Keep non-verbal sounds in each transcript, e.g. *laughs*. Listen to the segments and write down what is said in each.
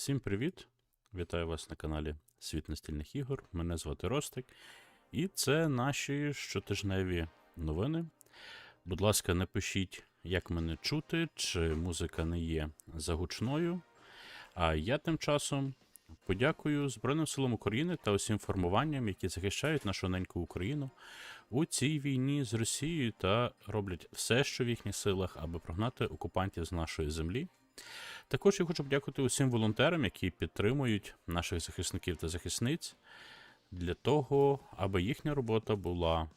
Всім привіт! Вітаю вас на каналі Світ настільних ігор. Мене звати Ростик. І це наші щотижневі новини. Будь ласка, напишіть, як мене чути, чи музика не є загучною. А я тим часом подякую Збройним силам України та усім формуванням, які захищають нашу неньку Україну у цій війні з Росією та роблять все, що в їхніх силах, аби прогнати окупантів з нашої землі. Також я хочу подякувати усім волонтерам, які підтримують наших захисників та захисниць для того, аби їхня робота була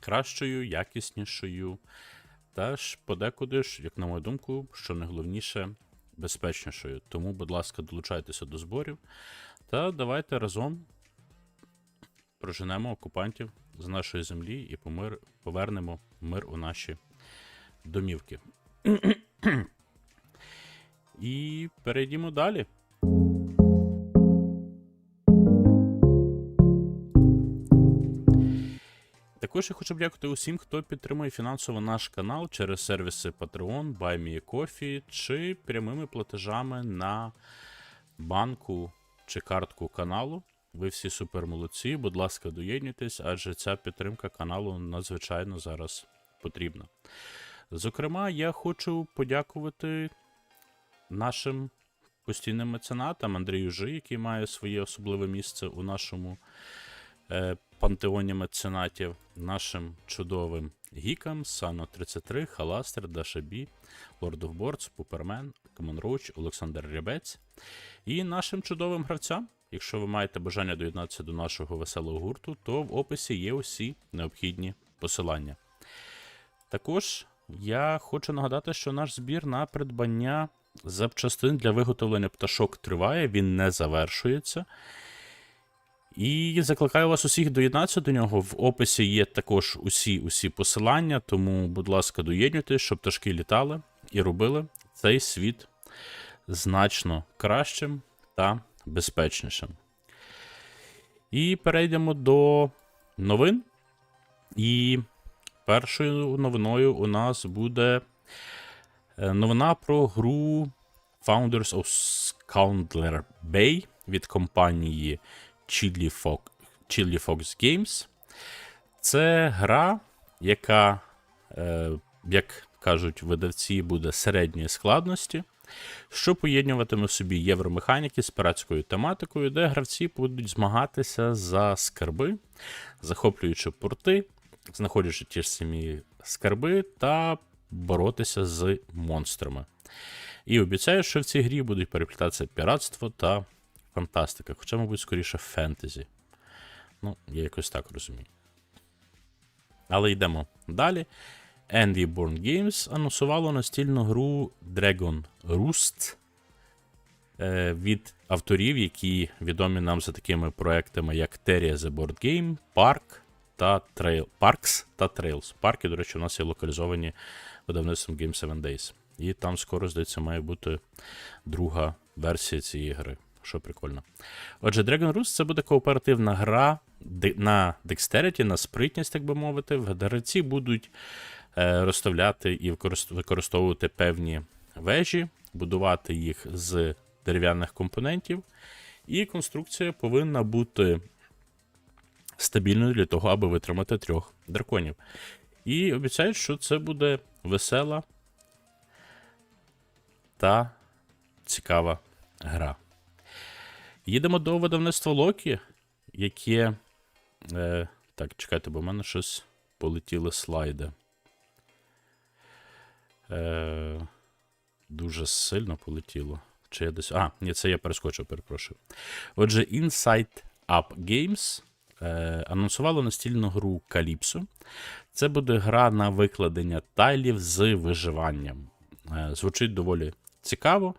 кращою, якіснішою, та ж подекуди ж, як на мою думку, що найголовніше, безпечнішою. Тому, будь ласка, долучайтеся до зборів та давайте разом проженемо окупантів з нашої землі і помир, повернемо мир у наші домівки. І перейдімо далі. Також я хочу подякувати усім, хто підтримує фінансово наш канал через сервіси Patreon, BuyMeACoffee чи прямими платежами на банку чи картку каналу. Ви всі супер молодці. Будь ласка, доєднуйтесь, адже ця підтримка каналу надзвичайно зараз потрібна. Зокрема, я хочу подякувати нашим постійним меценатам Андрію Жи, який має своє особливе місце у нашому е, пантеоні меценатів, нашим чудовим гікам, Сано 33, Халастер, Дашабі, Lord of Boards, Пупермен, Каменроуч, Олександр Рябець і нашим чудовим гравцям. Якщо ви маєте бажання доєднатися до нашого веселого гурту, то в описі є усі необхідні посилання. Також я хочу нагадати, що наш збір на придбання запчастин для виготовлення пташок триває, він не завершується. І закликаю вас усіх доєднатися до нього. В описі є також усі усі посилання, тому, будь ласка, доєднуйтесь, щоб пташки літали і робили цей світ значно кращим та безпечнішим. І перейдемо до новин. І першою новиною у нас буде новина про гру Founders of Scoundler Bay від компанії Chili Fox, Chili Fox Games. Це гра, яка, е, як кажуть видавці, буде середньої складності, що поєднуватиме в собі євромеханіки з пиратською тематикою, де гравці будуть змагатися за скарби, захоплюючи порти, знаходячи ті ж самі скарби та боротися з монстрами. І обіцяю, що в цій грі будуть переплітатися піратство та фантастика, хоча, мабуть, скоріше фентезі. Ну, я якось так розумію. Але йдемо далі. Andy Born Games анонсувало настільну гру Dragon Roost е, від авторів, які відомі нам за такими проектами, як Terria The Board Game, Park та Trail, Parks та Trails. Парки, до речі, у нас є локалізовані видавництвом Game 7 Days. І там скоро, здається, має бути друга версія цієї гри, що прикольно. Отже, Dragon Roost це буде кооперативна гра на Dexterity, на спритність, так би мовити. Гравці будуть е, розставляти і використовувати певні вежі, будувати їх з дерев'яних компонентів. І конструкція повинна бути стабільною для того, аби витримати трьох драконів. І обіцяють, що це буде весела та цікава гра. Їдемо до видавництва Локі, яке. Е, так, чекайте, бо в мене щось полетіли слайди. Е, дуже сильно полетіло. Чи я десь. А, ні, це я перескочив, перепрошую. Отже, Inside Up Games анонсувало настільну гру Calypso. Це буде гра на викладення тайлів з виживанням. Е, звучить доволі цікаво.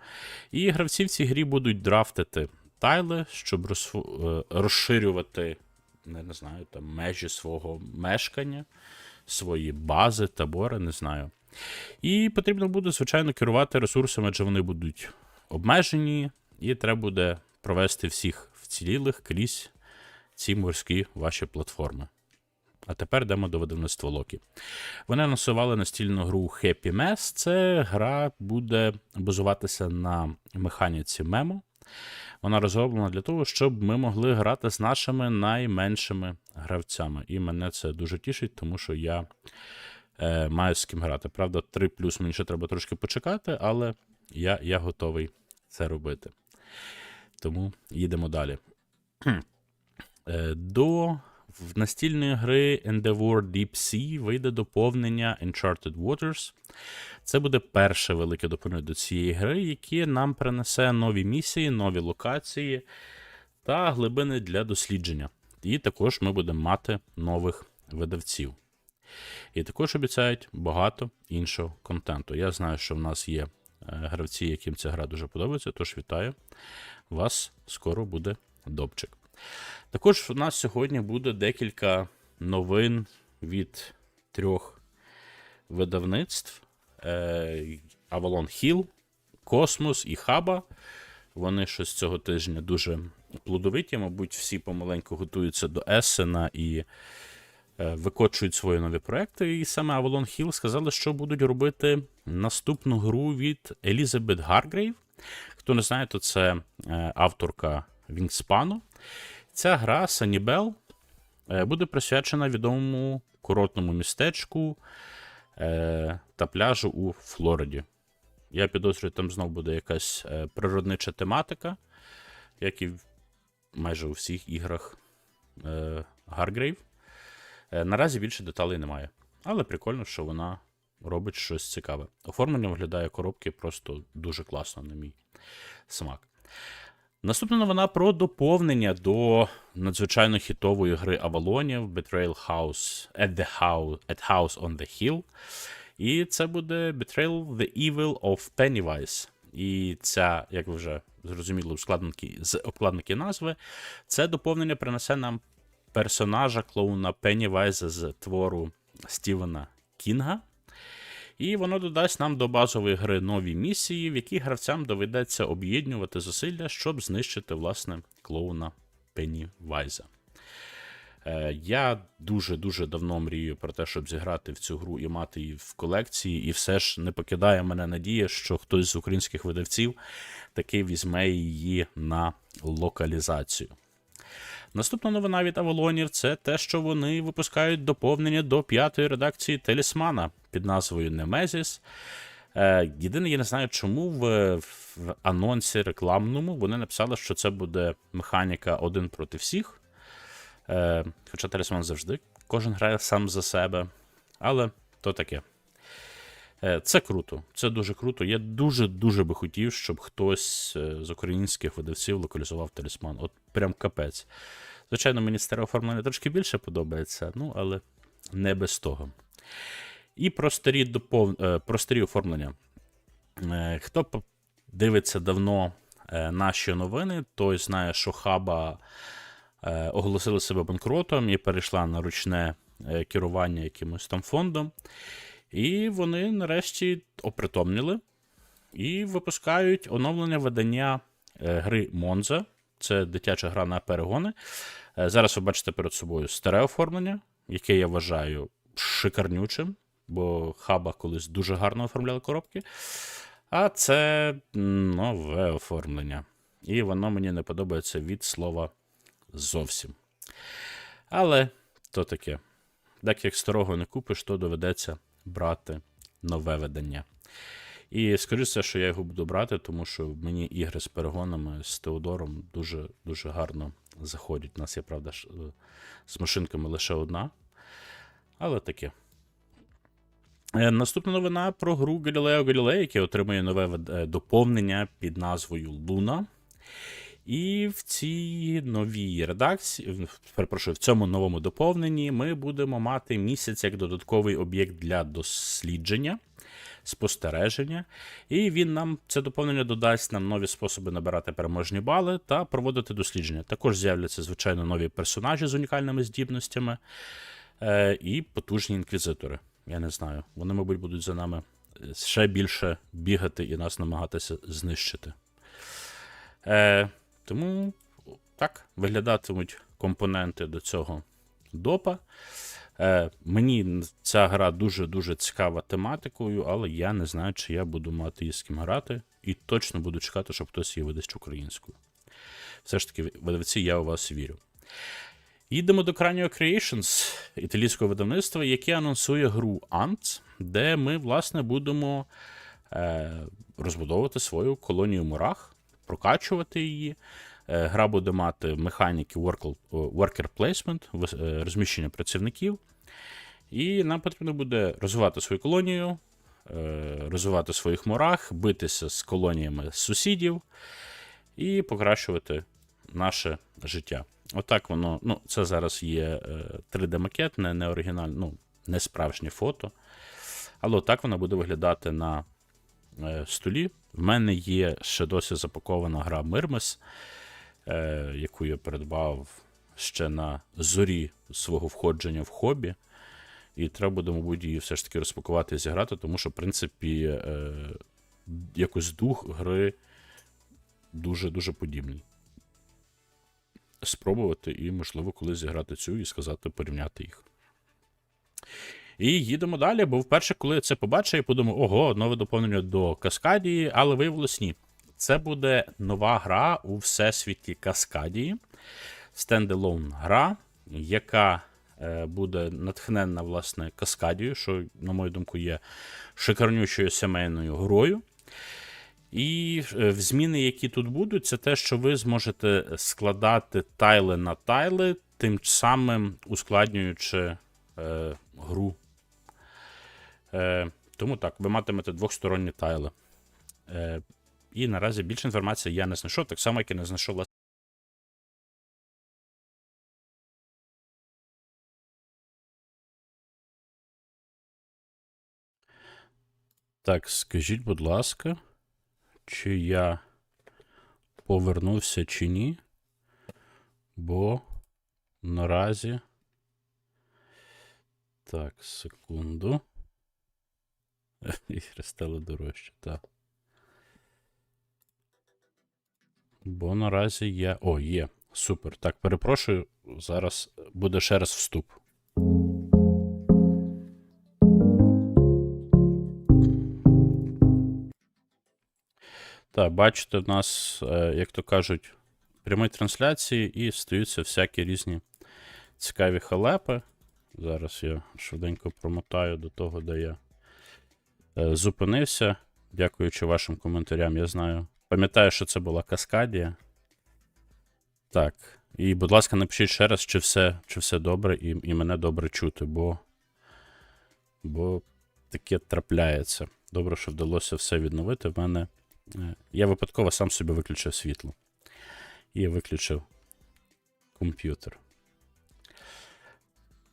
І гравці в цій грі будуть драфтити тайли, щоб е, розширювати не знаю, там, межі свого мешкання, свої бази, табори, не знаю. І потрібно буде, звичайно, керувати ресурсами, адже вони будуть обмежені, і треба буде провести всіх вцілілих крізь ці морські ваші платформи. А тепер йдемо до видавництва Локі. Вони анонсували настільну гру Happy Mess. Це гра буде базуватися на механіці мемо. Вона розроблена для того, щоб ми могли грати з нашими найменшими гравцями. І мене це дуже тішить, тому що я е, маю з ким грати. Правда, 3 плюс мені ще треба трошки почекати, але я, я готовий це робити. Тому їдемо далі. Е, До настільної гри Endeavor Deep Sea вийде доповнення Uncharted Waters. Це буде перше велике доповнення до цієї гри, яке нам принесе нові місії, нові локації та глибини для дослідження. І також ми будемо мати нових видавців. І також обіцяють багато іншого контенту. Я знаю, що в нас є е, гравці, яким ця гра дуже подобається, тож вітаю. Вас скоро буде добчик. Також у нас сьогодні буде декілька новин від трьох видавництв: Е, Avalon Hill, Космос і Хаба. Вони щось цього тижня дуже плодовиті. Мабуть, всі помаленьку готуються до Есена і е, викочують свої нові проекти. І саме Avalon Hill сказали, що будуть робити наступну гру від Елізабет Гаргрейв. Хто не знає, то це е, авторка Вінгспану. Ця гра Санібел буде присвячена відомому курортному містечку е, та пляжу у Флориді. Я підозрюю, там знов буде якась е, природнича тематика, як і майже у всіх іграх Гаргрейв. Е, наразі більше деталей немає. Але прикольно, що вона робить щось цікаве. Оформлення виглядає коробки просто дуже класно, на мій смак. Наступна новина про доповнення до надзвичайно хітової гри Авалонів Betrayal House at the House at House on the Hill. І це буде Betrayal The Evil of Pennywise. І ця, як ви вже зрозуміли, з обкладники назви, це доповнення принесе нам персонажа клоуна Пеннівайза з твору Стівена Кінга. І воно додасть нам до базової гри нові місії, в які гравцям доведеться об'єднувати зусилля, щоб знищити, власне, клоуна Пеннівайза. Е, Я дуже-дуже давно мрію про те, щоб зіграти в цю гру і мати її в колекції, і все ж не покидає мене надія, що хтось з українських видавців таки візьме її на локалізацію. Наступна новина від Авалонів це те, що вони випускають доповнення до п'ятої редакції Телісмана під назвою Немезіс. Е, Єдине, я не знаю, чому в, в анонсі рекламному вони написали, що це буде механіка один проти всіх. Е, Хоча Талісман завжди кожен грає сам за себе. Але то таке. Е, Це круто, це дуже круто. Я дуже-дуже би хотів, щоб хтось е, з українських видавців локалізував талісман. От прям капець. Звичайно, мені старе оформлення трошки більше подобається, ну, але не без того. І про старі, допов... е, про старі оформлення. Хто дивиться давно наші новини, той знає, що хаба оголосила себе банкротом і перейшла на ручне керування якимось там фондом. І вони нарешті опритомніли і випускають оновлення видання е, гри Монза. Це дитяча гра на перегони. Е, Зараз ви бачите перед собою старе оформлення, яке я вважаю шикарнючим, бо хаба колись дуже гарно оформляли коробки. А це нове оформлення. І воно мені не подобається від слова зовсім. Але то таке. Так як старого не купиш, то доведеться брати нове видання. І скоріше, що я його буду брати, тому що мені ігри з перегонами з Теодором дуже дуже гарно заходять. У нас є, правда, е, з машинками лише одна. Але таке. Е, Наступна новина про гру Galileo Galilei, яке отримує нове е, доповнення під назвою Луна. І в цій новій редакції, перепрошую, в цьому новому доповненні ми будемо мати місяць як додатковий об'єкт для дослідження, спостереження. І він нам це доповнення додасть нам нові способи набирати переможні бали та проводити дослідження. Також з'являться, звичайно, нові персонажі з унікальними здібностями е, і потужні інквізитори. Я не знаю. Вони, мабуть, будуть за нами е, ще більше бігати і нас намагатися знищити. Е, тому так виглядатимуть компоненти до цього допа. Е, мені ця гра дуже-дуже цікава тематикою, але я не знаю, чи я буду мати її з ким грати. І точно буду чекати, щоб хтось її видасть українською. Все ж таки, видавці, я у вас вірю. Їдемо до Cranio Creations, італійського видавництва, яке анонсує гру Ants, де ми, власне, будемо е, розбудовувати свою колонію мурах, прокачувати її. Е, гра буде мати механіки worker, worker placement, е, розміщення працівників. І нам потрібно буде розвивати свою колонію, е, розвивати своїх мурах, битися з колоніями сусідів і покращувати наше життя. Отак воно. Ну, це зараз є 3D-макет, не, не оригінальне, ну, не справжнє фото. Але отак воно буде виглядати на е, столі. В мене є ще досі запакована гра Мирмес, е, яку я придбав ще на зорі свого входження в хобі. І треба буде, мабуть, її все ж таки розпакувати і зіграти, тому що, в принципі, е, якось дух гри дуже-дуже подібний. Спробувати і, можливо, колись зіграти цю і сказати, порівняти їх. І їдемо далі, бо вперше, коли це побачив, я подумав, ого, нове доповнення до Каскадії, але виявилось ні. Це буде нова гра у всесвіті Каскадії. Стендалон гра, яка е, буде натхненна, власне, Каскадією, що, на мою думку, є шикарнючою сімейною грою. І е, зміни, які тут будуть, це те, що ви зможете складати тайли на тайли, тим самим ускладнюючи е, гру. Е, тому так, ви матимете двохсторонні тайли. Е, і наразі більше інформації я не знайшов, так само, як і не знайшов власне. Так, скажіть, будь ласка, чи я повернувся чи ні? Бо наразі. Так, секунду. *laughs* Ігри стали дорожче, так. Бо наразі я. О, є. Супер. Так, перепрошую. Зараз буде ще раз вступ. Так, бачите, в нас, е, як то кажуть, прямі трансляції і стаються всякі різні цікаві халепи. Зараз я швиденько промотаю до того, де я зупинився. Дякуючи вашим коментарям, я знаю. Пам'ятаю, що це була Каскадія. Так. І, будь ласка, напишіть ще раз, чи все, чи все добре, і, і мене добре чути, бо, бо таке трапляється. Добре, що вдалося все відновити. В мене. е, Я випадково сам собі виключив світло. І виключив комп'ютер.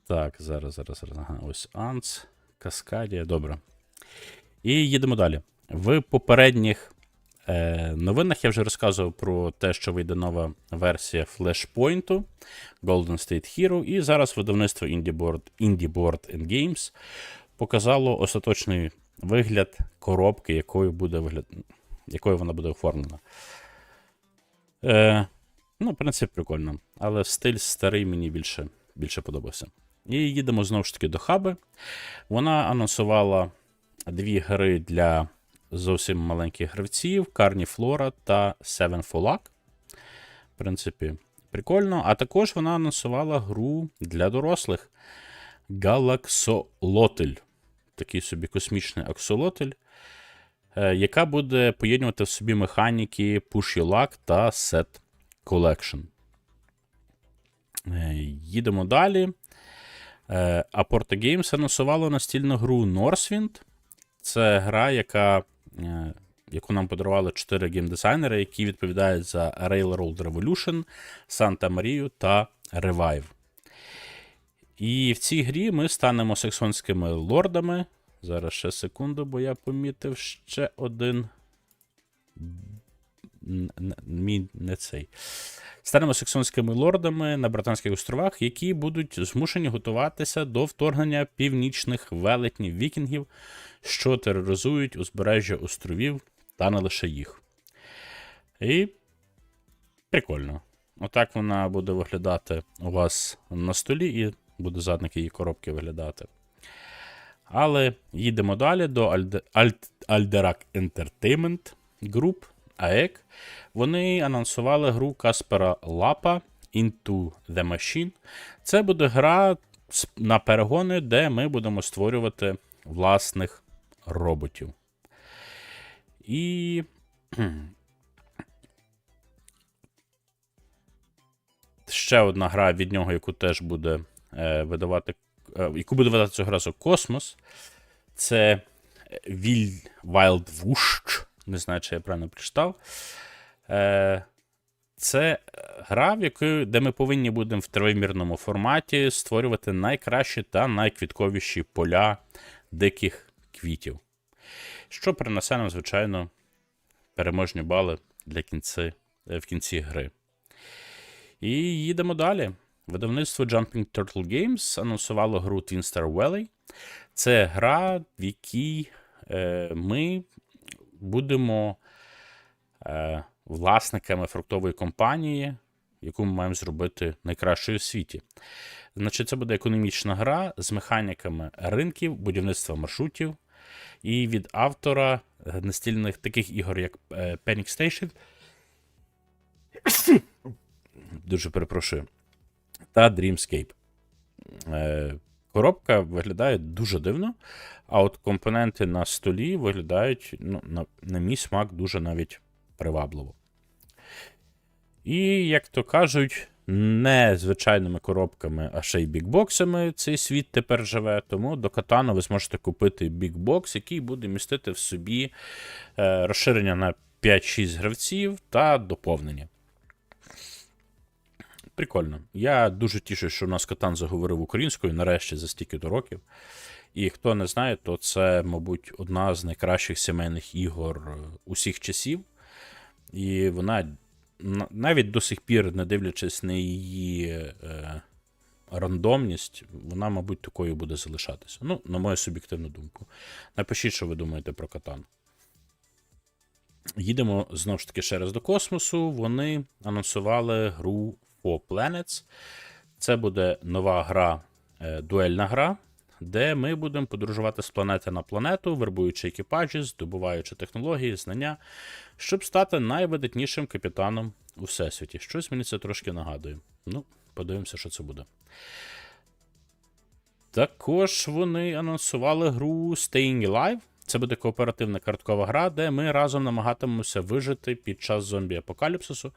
Так, зараз, зараз, зараз. Ага, ось Анс, Каскадія. Добре. І їдемо далі. В попередніх е, новинах я вже розказував про те, що вийде нова версія Flashpoint Golden State Hero. І зараз видавництво Indie Board, Indie and Games показало остаточний вигляд коробки, якою буде вигляд... якою вона буде оформлена. Е, ну, в принципі, прикольно. Але стиль старий мені більше, більше подобався. І їдемо знову ж таки до хаби. Вона анонсувала дві гри для зовсім маленьких гравців: Carniflora Flora та Seven Folak. В принципі, прикольно. А також вона анонсувала гру для дорослих Galaxolotl. Такий собі космічний аксолотль, е, яка буде поєднувати в собі механіки Push Your Luck та Set Collection. Е, Їдемо далі. Е, Aporta Games анонсувало настільну гру Northwind. Це гра, яка, е, яку нам подарували чотири геймдизайнери, які відповідають за Railroad Revolution, Santa Maria та Revive. І в цій грі ми станемо саксонськими лордами. Зараз ще секунду, бо я помітив ще один. Мій не цей. Станемо саксонськими лордами на Британських островах, які будуть змушені готуватися до вторгнення північних велетнів вікінгів, що тероризують узбережжя островів, та не лише їх. І прикольно. Отак вона буде виглядати у вас на столі, і буде задник її коробки виглядати. Але їдемо далі до Alderac Entertainment Group AEC. Вони анонсували гру Каспера Лапа Into the Machine. Це буде гра на перегони, де ми будемо створювати власних роботів. І. Ще одна гра від нього, яку теж буде е, видавати, е, яку буде видати цього разу Космос. Це Wild Whoosh. Не знаю, чи я правильно прочитав. Е, це гра, в якої, де ми повинні будемо в тривимірному форматі створювати найкращі та найквітковіші поля диких квітів. Що принесе нам, звичайно, переможні бали для кінці, е, в кінці гри. І їдемо далі. Видавництво Jumping Turtle Games анонсувало гру Twin Star Valley. Це гра, в якій е, ми будемо е, власниками фруктової компанії, яку ми маємо зробити найкращою в світі. Значить, це буде економічна гра з механіками ринків, будівництва маршрутів. І від автора е, настільних таких ігор, як е, Panic Station. Дуже перепрошую. Та Dreamscape. Е, коробка виглядає дуже дивно, а от компоненти на столі виглядають, ну, на, на мій смак, дуже навіть привабливо. І, як то кажуть, не звичайними коробками, а ще й бікбоксами цей світ тепер живе. Тому до катану ви зможете купити бікбокс, який буде містити в собі е, розширення на 5-6 гравців та доповнення. Прикольно. Я дуже тішусь, що у нас Катан заговорив українською нарешті за стільки до років. І хто не знає, то це, мабуть, одна з найкращих сімейних ігор е, усіх часів. І вона навіть до сих пір, не дивлячись на її е, рандомність, вона, мабуть, такою буде залишатися. Ну, на мою суб'єктивну думку. Напишіть, що ви думаєте про Катан. Їдемо знову ж таки ще раз до космосу. Вони анонсували гру Four Planets. Це буде нова гра, е, дуельна гра, де ми будемо подорожувати з планети на планету, вербуючи екіпажі, здобуваючи технології, знання, щоб стати найвидатнішим капітаном у всесвіті. Щось мені це трошки нагадує. Ну, подивимося, що це буде. Також вони анонсували гру Staying Alive. Це буде кооперативна карткова гра, де ми разом намагатимемося вижити під час зомбі-апокаліпсису,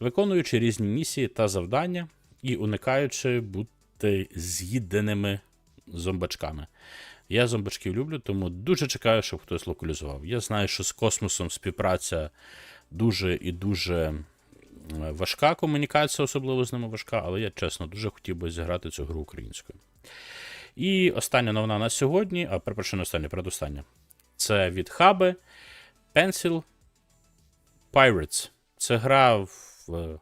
виконуючи різні місії та завдання і уникаючи бути з'їденими зомбачками. Я зомбачків люблю, тому дуже чекаю, щоб хтось локалізував. Я знаю, що з космосом співпраця дуже і дуже е, важка комунікація, особливо з ними важка, але я чесно дуже хотів би зіграти цю гру українською. І остання новина на сьогодні, а перепрошую, не остання, передостання. Це від хаби Pencil Pirates. Це гра в.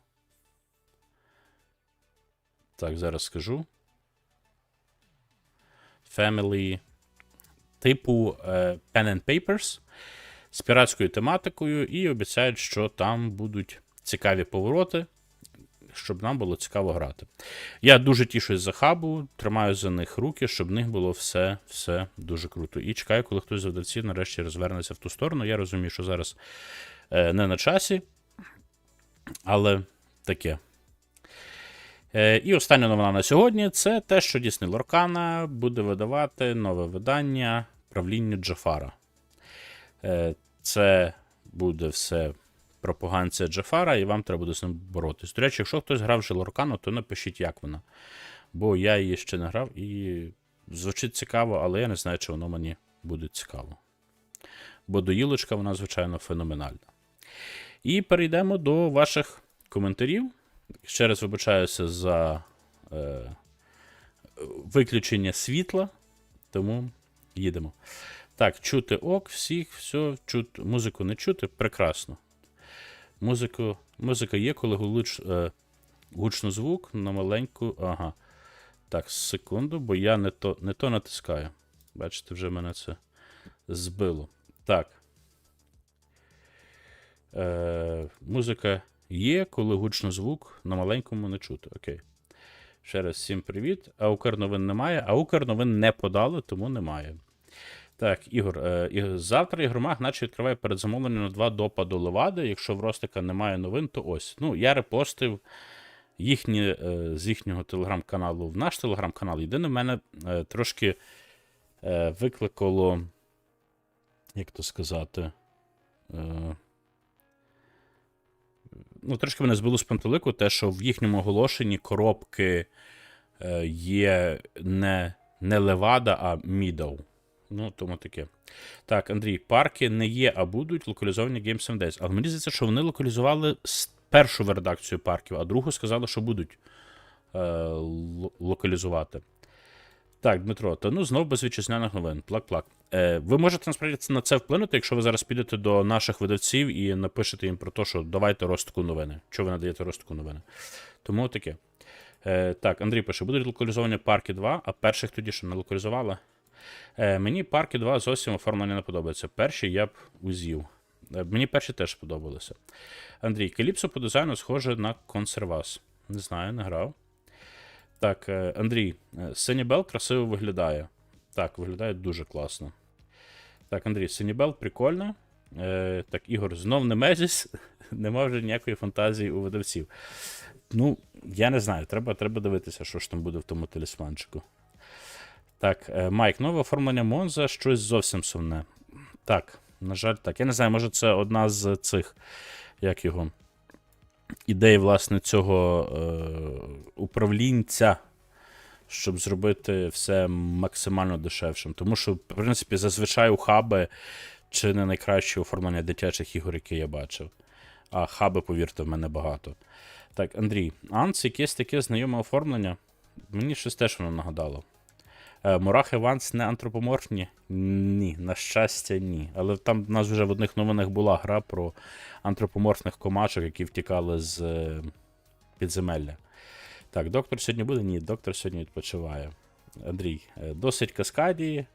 Так, зараз скажу. Family типу е, Pen and Papers з піратською тематикою, і обіцяють, що там будуть цікаві повороти, щоб нам було цікаво грати. Я дуже тішусь за хабу, тримаю за них руки, щоб в них було все, все дуже круто. І чекаю, коли хтось з видавців нарешті розвернеться в ту сторону. Я розумію, що зараз е, не на часі, але таке. Е, і остання новина на сьогодні це те, що Disney Lorcana буде видавати нове видання правлінню Джафара. Е, це буде все пропаганція Джафара, і вам треба буде з ним боротись. До речі, якщо хтось грав вже Лоркану, то напишіть, як вона. Бо я її ще не грав і звучить цікаво, але я не знаю, чи воно мені буде цікаво. Бо доїлочка, вона, звичайно, феноменальна. І перейдемо до ваших коментарів. Ще раз вибачаюся за е, виключення світла, тому їдемо. Так, чути ок, всіх, все, чут, музику не чути, прекрасно. Музику, музика є, коли гулич, е, гучно звук на маленьку. Ага. Так, секунду, бо я не то, не то натискаю. Бачите, вже мене це збило. Так. Е, музика є, коли гучно звук на маленькому не чути. Окей. Ще раз всім привіт. А Укрновин немає, а Укрновин не подали, тому немає. Так, Ігор, е, завтра Ігромаг наче відкриває передзамовлення на два допа до Левади. Якщо в Ростика немає новин, то ось. Ну, я репостив їхні, е, з їхнього телеграм-каналу в наш телеграм-канал. Єдине, в мене е, трошки е, викликало, як то сказати, е, ну, трошки мене збило з пантелику, те, що в їхньому оголошенні коробки е, є не, не Левада, а Мідоу. Ну, тому таке. Так, Андрій, парки не є, а будуть локалізовані Games Days. Але мені здається, що вони локалізували першу редакцію парків, а другу сказали, що будуть е, локалізувати. Так, Дмитро, та ну знов без вітчизняних новин. Плак-плак. Е, ви можете насправді на це вплинути, якщо ви зараз підете до наших видавців і напишете їм про те, що давайте розтику новини. Що ви надаєте розтику новини? Тому таке. Е, так, Андрій пише: будуть локалізовані парки 2, а перших тоді що не локалізували? Е, мені парки 2 зовсім оформлення не подобається. Перші я б узів. Е, мені перші теж подобалися. Андрій, Каліпсо по дизайну схоже на консервас. Не знаю, не грав. Так, е, Андрій, е, Синібел красиво виглядає. Так, виглядає дуже класно. Так, Андрій, Синібел прикольно. Е, так, Ігор, знов не Мезіс. *laughs* Нема вже ніякої фантазії у видавців. Ну, я не знаю, треба, треба дивитися, що ж там буде в тому талісманчику. Так, е, Майк, нове оформлення Монза щось зовсім сумне. Так, на жаль, так. Я не знаю, може це одна з цих, як його, ідей, власне, цього е, управлінця, щоб зробити все максимально дешевшим. Тому що, в принципі, зазвичай у хаби чи не найкраще оформлення дитячих ігор, які я бачив. А хаби, повірте, в мене багато. Так, Андрій, Анс, якесь таке знайоме оформлення. Мені щось теж воно нагадало. Е, Мурахи Ванс не антропоморфні? Ні, на щастя, ні. Але там в нас вже в одних новинах була гра про антропоморфних комачок, які втікали з е, підземелля. Так, доктор сьогодні буде? Ні, доктор сьогодні відпочиває. Андрій, е, досить каскадії.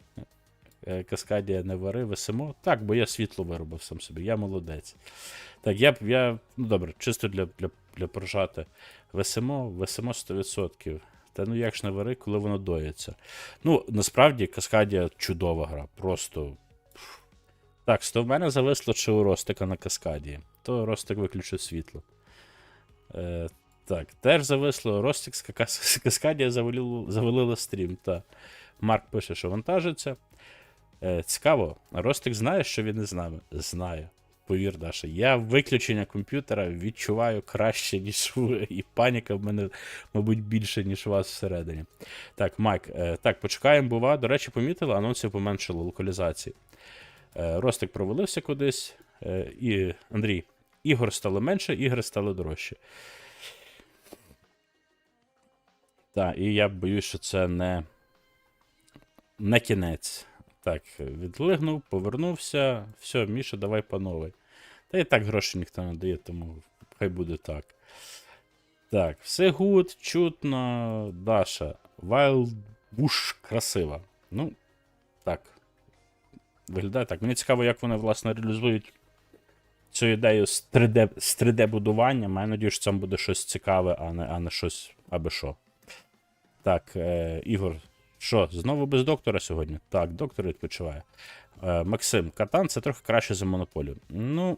Каскадія не вари, висимо. Так, бо я світло виробив сам собі, я молодець. Так, я я. Ну добре, чисто для, для, для поржати. Висимо, висимо 100%. Та ну як ж не вари, коли воно доїться. Ну, насправді, Каскадія чудова гра. Просто. Так, то в мене зависло чи у Ростика на Каскадії. То Ростик виключив світло. Е, так, теж зависло. Ростик з Каскадія завалило стрім. Та. Марк пише, що вантажиться. Е, цікаво, Ростик знає, що він не з нами? Знає. Повір, Даша, я виключення комп'ютера відчуваю краще, *laughs* ніж ви, і паніка в мене, мабуть, більше, ніж у вас всередині. Так, Майк, е, так, почекаємо, бува. До речі, помітили, анонсів поменшило локалізації. Е, Ростик провалився кудись. Е, і Андрій, ігор стало менше, ігри стали дорожче. Так, і я боюсь, що це не, не кінець. Так, відлигнув, повернувся. Все, Міша, давай по новій. Та і так гроші ніхто не дає, тому хай буде так. Так, все гуд, чутно. Даша. Bush красива. Ну, так. Виглядає так. Мені цікаво, як вони, власне, реалізують цю ідею з 3D, з 3D-будуванням. Я надію, що там буде щось цікаве, а не, а не щось аби що. Так, е, Ігор, що, знову без доктора сьогодні? Так, доктор відпочиває. Е, Максим, Катан це трохи краще за монополію. Ну.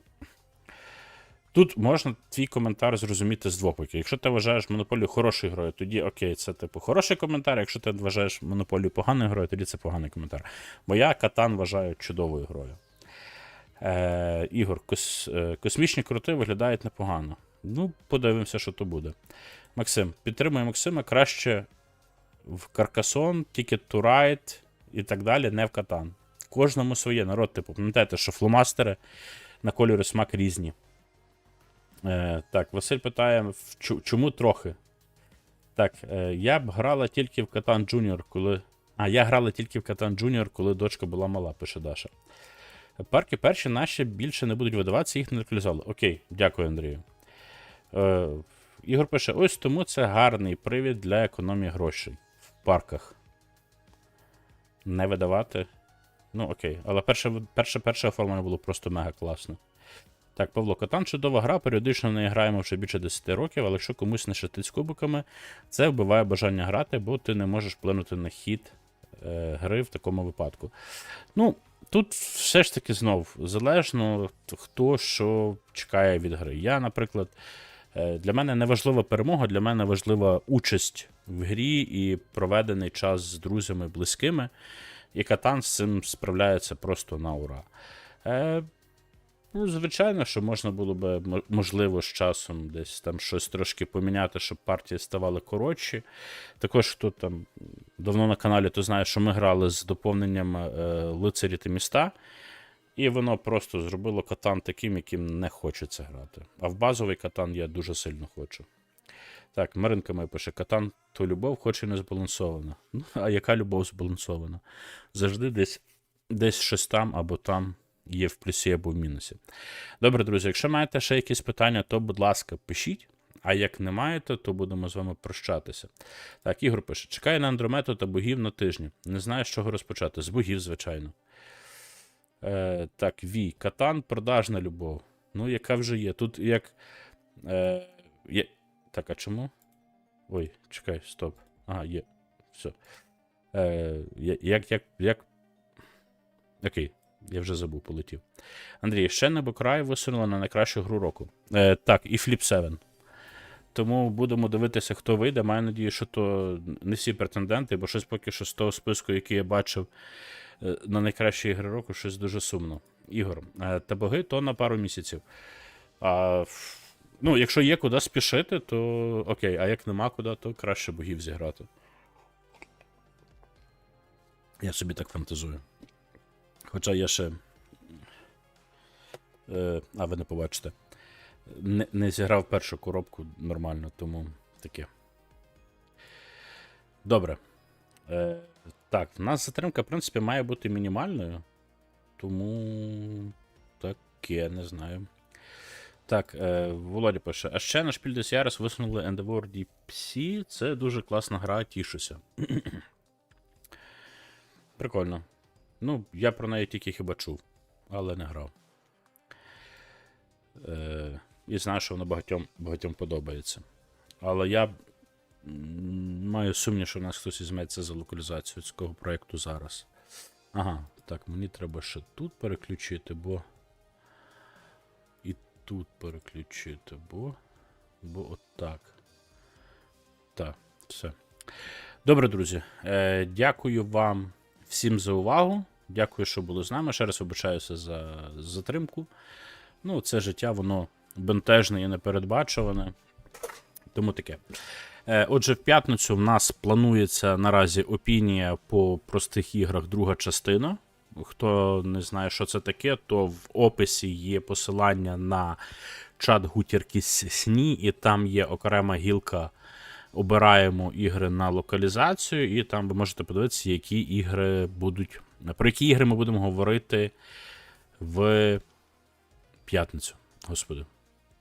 Тут можна твій коментар зрозуміти з двох боків. Якщо ти вважаєш монополію хорошою грою, тоді окей, це типу хороший коментар. Якщо ти вважаєш монополію поганою грою, тоді це поганий коментар. Бо я Катан вважаю чудовою грою. Е, Ігор, кос, е, космічні кроти виглядають непогано. Ну, подивимося, що то буде. Максим, підтримує Максима краще в Каркасон, Ticket to Ride і так далі, не в Катан. Кожному своє народ, типу, пам'ятаєте, що фломастери на кольори смак різні. Е, так, Василь питає, чому трохи? Так, е, я б грала тільки в Катан Junior, коли. А, я грала тільки в Катан Junior, коли дочка була мала, пише Даша. Парки перші наші більше не будуть видаватися, їх не локалізували. Окей, дякую, Андрію. Е, Ігор пише: ось тому це гарний привід для економії грошей парках. Не видавати. Ну, окей. Але перше, перше, оформлення було просто мега класно. Так, Павло, Катан чудова гра, періодично в неї граємо вже більше 10 років, але якщо комусь не шатить з кубиками, це вбиває бажання грати, бо ти не можеш вплинути на хід е, гри в такому випадку. Ну, тут все ж таки знов залежно, хто що чекає від гри. Я, наприклад, для мене не важлива перемога, для мене важлива участь в грі і проведений час з друзями, близькими. І Катан з цим справляється просто на ура. Е, Ну, звичайно, що можна було би можливо з часом десь там щось трошки поміняти, щоб партії ставали коротші. Також хто там давно на каналі, то знає, що ми грали з доповненням е, лицарі та міста, і воно просто зробило катан таким, яким не хочеться грати. А в базовий катан я дуже сильно хочу. Так, Маринка моя пише: катан то любов, хоч і не збалансована. *laughs* Ну, а яка любов збалансована? Завжди десь, десь щось там або там є в плюсі або в мінусі. Добре, друзі, якщо маєте ще якісь питання, то, будь ласка, пишіть. А як не маєте, то будемо з вами прощатися. Так, Ігор пише: чекаю на Андромету та богів на тижні. Не знаю, з чого розпочати. З богів, звичайно. Е, так, Вій. Катан, продажна любов. Ну, яка вже є. Тут як. Е, є... Так, а чому? Ой, чекай, стоп. Ага, є. Все. Е, як, як, як. Окей, я вже забув, полетів. Андрій, ще Небокрай висунула на найкращу гру року. Е, так, і Flip 7. Тому будемо дивитися, хто вийде. Маю надію, що то не всі претенденти, бо щось поки що з того списку, який я бачив на найкращі ігри року, щось дуже сумно. Ігор, е, та боги то на пару місяців. А, ну, якщо є куди спішити, то окей, а як нема куди, то краще богів зіграти. Я собі так фантазую. Хоча я ще. Е, а, ви не побачите. Не, не зіграв першу коробку нормально, тому таке. Добре. Е, так, в нас затримка, в принципі, має бути мінімальною. Тому. Таке, не знаю. Так, е, Володя пише. А ще на Шпіль des Jahres висунули Endeavor DPC. Це дуже класна гра, тішуся. *clears throat* Прикольно. Ну, я про неї тільки хіба чув, але не грав. Е, і знаю, що воно багатьом, багатьом подобається. Але я маю сумнів, що в нас хтось візьметься за локалізацію цього проєкту зараз. Ага, так, мені треба ще тут переключити, бо. І тут переключити, бо. Бо отак. Так, все. Добре, друзі. Е, дякую вам всім за увагу. Дякую, що були з нами. Ще раз вибачаюся за затримку. Ну, це життя, воно бентежне і непередбачуване. Тому таке. Е, Отже, в п'ятницю в нас планується наразі опінія по простих іграх, друга частина. Хто не знає, що це таке, то в описі є посилання на чат гутірки Сні, і там є окрема гілка. Обираємо ігри на локалізацію, і там ви можете подивитися, які ігри будуть. Про які ігри ми будемо говорити в п'ятницю. Господи.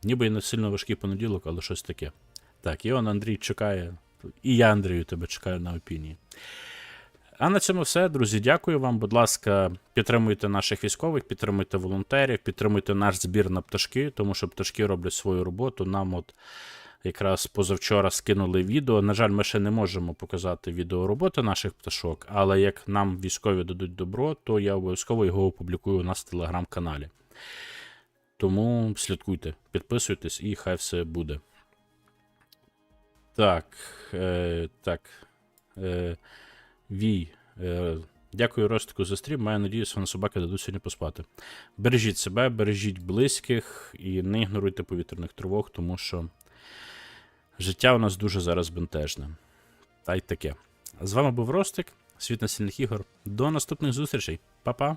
Ніби і не сильно важкий понеділок, але щось таке. Так, і он Андрій чекає. І я, Андрію, тебе чекаю на опінії. А на цьому все, друзі. Дякую вам. Будь ласка, підтримуйте наших військових, підтримуйте волонтерів, підтримуйте наш збір на пташки, тому що пташки роблять свою роботу. Нам от якраз позавчора скинули відео. На жаль, ми ще не можемо показати відео роботи наших пташок, але як нам військові дадуть добро, то я обов'язково його опублікую у нас в телеграм-каналі. Тому слідкуйте, підписуйтесь і хай все буде. Так. Е, так. Е, Вій. Е, дякую, Ростику, за стрім. Маю надію, що на собаки дадуть сьогодні поспати. Бережіть себе, бережіть близьких і не ігноруйте повітряних тривог, тому що життя у нас дуже зараз бентежне. Та й таке. З вами був Ростик, світ насильних ігор. До наступних зустрічей. Па-па!